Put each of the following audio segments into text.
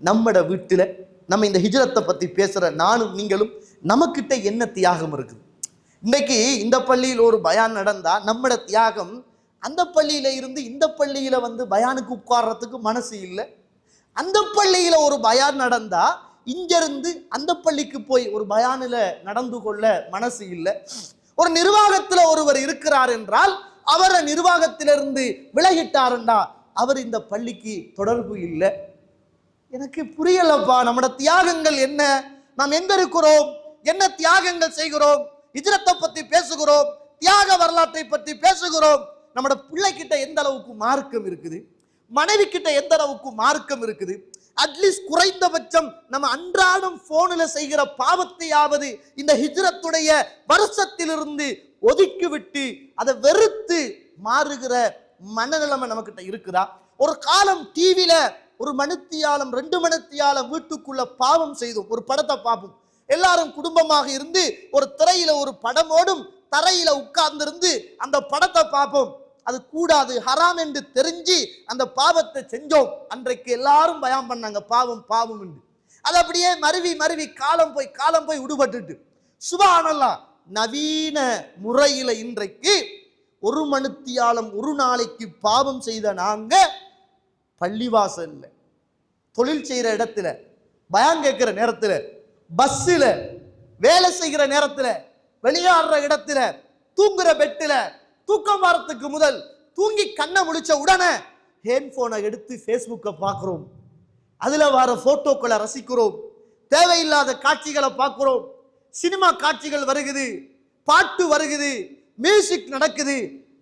நம்மட வீட்டில் நம்ம இந்த ஹிஜ்ரத்தை பற்றி பேசுகிற நானும் நீங்களும் நமக்கிட்ட என்ன தியாகம் இருக்குது? இன்னைக்கு இந்த பள்ளியில் ஒரு பயான் நடந்தால் நம்மட தியாகம் அந்த பள்ளியில் இருந்து இந்த பள்ளியில் வந்து பயானுக்கு உட்கார்றதுக்கு மனசு இல்லை. அந்த பள்ளியில் ஒரு பயான் நடந்தால் இங்கிருந்து அந்த பள்ளிக்கு போய் ஒரு பயானில் நடந்து கொள்ள மனசு இல்லை. ஒரு நிர்வாகத்தில் ஒருவர் இருக்கிறார் என்றால் அவரை நிர்வாகத்திலிருந்து விலகிட்டாருண்டா அவர் இந்த பள்ளிக்கு தொடர்பு இல்லை. எனக்கு புரியலப்பா நம்மட தியாகங்கள் என்ன? நாம் எங்க இருக்கிறோம்? என்ன தியாகங்கள் செய்கிறோம்? இஜரத்தை பத்தி பேசுகிறோம் தியாக வரலாற்றை பற்றி பேசுகிறோம். நம்மட பிள்ளைகிட்ட எந்த அளவுக்கு மார்க்கம் இருக்குது? மனைவி கிட்ட எந்த அளவுக்கு மார்க்கம் இருக்குது? அட்லீஸ்ட் குறைந்தபட்சம் நம்ம அன்றாடம் போனில் செய்கிற பாவத்தையாவது இந்த ஹிஜ்ரத்துடைய வருஷத்திலிருந்து ஒதுக்கி விட்டு அதை வெறுத்து மாறுகிற மனநிலைமை நம்மக்கிட்ட இருக்குதா? ஒரு காலம் டிவியில ஒரு மணித்தியாலம் ரெண்டு மணித்தியாலம் வீட்டுக்குள்ள பாவம் செய்தோம் ஒரு படத்தை பார்ப்போம். எல்லாரும் குடும்பமாக இருந்து ஒரு திரையில ஒரு படமோடும் தரையில உட்கார்ந்திருந்து அந்த படத்தை பார்ப்போம். அது கூடாது ஹராம் என்று தெரிஞ்சு அந்த பாவத்தை செஞ்சோம். அன்றைக்கு எல்லாரும் பயம் பண்ணாங்க பாவம் பாவம் என்று. அது அப்படியே மருவி மருவி காலம் போய் காலம் போய் விடுபட்டுட்டு சுபானல்லா நவீன முறையில இன்றைக்கு ஒரு மணித்தியாலம் ஒரு நாளைக்கு பாவம் செய்த நாங்கள் பள்ளிவாசலில் தொழில் செய்கிற இடத்துல பயம் கேட்குற நேரத்தில் பஸ்ஸில் வேலை செய்கிற நேரத்தில் வெளியாடுற இடத்துல தூங்குற பெட்டில் தூக்கம் வரத்துக்கு முதல் தூங்கி கண்ணை முழிச்ச உடனே ஹேண்ட்ஃபோனை எடுத்து ஃபேஸ்புக்கை பார்க்குறோம். அதில் வர ஃபோட்டோக்களை ரசிக்கிறோம். தேவையில்லாத காட்சிகளை பார்க்குறோம். சினிமா காட்சிகள் வருகுது பாட்டு வருகுது மியூசிக் நடக்குது.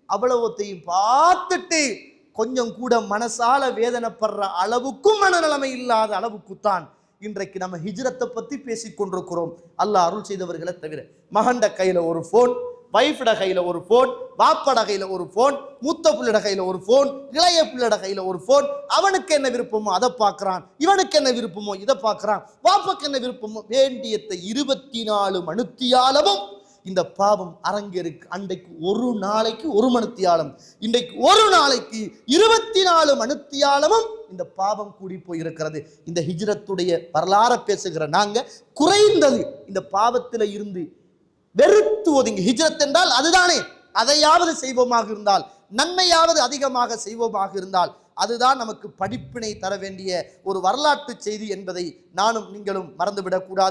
அவ்வளவுத்தையும் பார்த்துட்டு கொஞ்சம் கூட மனசால வேதனைப்படுற அளவுக்கும் மனநிலைமை இல்லாத அளவுக்குத்தான் இன்றைக்கு நம்ம ஹிஜ்ரத்தை பத்தி பேசிக்கொண்டிருக்கிறோம் அல்லாஹ் அருள் செய்தவர்களை தவிர மகண்ட கையில ஒரு ஃபோன் வைஃபட கையில ஒரு ஃபோன் பாப்பட கையில ஒரு ஃபோன் மூத்த பிள்ளட கையில ஒரு ஃபோன் இளைய பிள்ளட கையில ஒரு ஃபோன் அவனுக்கு என்ன விருப்பமோ அதை பார்க்கறான். இவனுக்கு என்ன விருப்பமோ இதை பார்க்கறான். பாப்பாக்கு என்ன விருப்பமோ வேண்டியத்தை இருபத்தி நாலு மனுத்தியாலவும் இந்த பாவம் அரங்கேறுக்கு அன்றைக்கு ஒரு நாளைக்கு ஒரு மனுத்தியாலம் இன்றைக்கு ஒரு நாளைக்கு இருபத்தி நாலு மனுத்தியாலமும் இந்த பாவம் கூடி போயிருக்கிறது. இந்த ஹிஜ்ரத்துடைய வரலாற பேசுகிற நாங்க குறைந்தது இந்த பாவத்தில் இருந்து வெறுத்து ஒதுங்கி ஹிஜ்ரத் என்றால் அதுதானே அதையாவது செய்வோமாக இருந்தால் நன்மையாவது அதிகமாக செய்வோமாக இருந்தால் அதுதான் நமக்கு படிப்பினை தர வேண்டிய ஒரு வரலாற்று செய்தி என்பதை நானும் நீங்களும் மறந்துவிடக்கூடாது.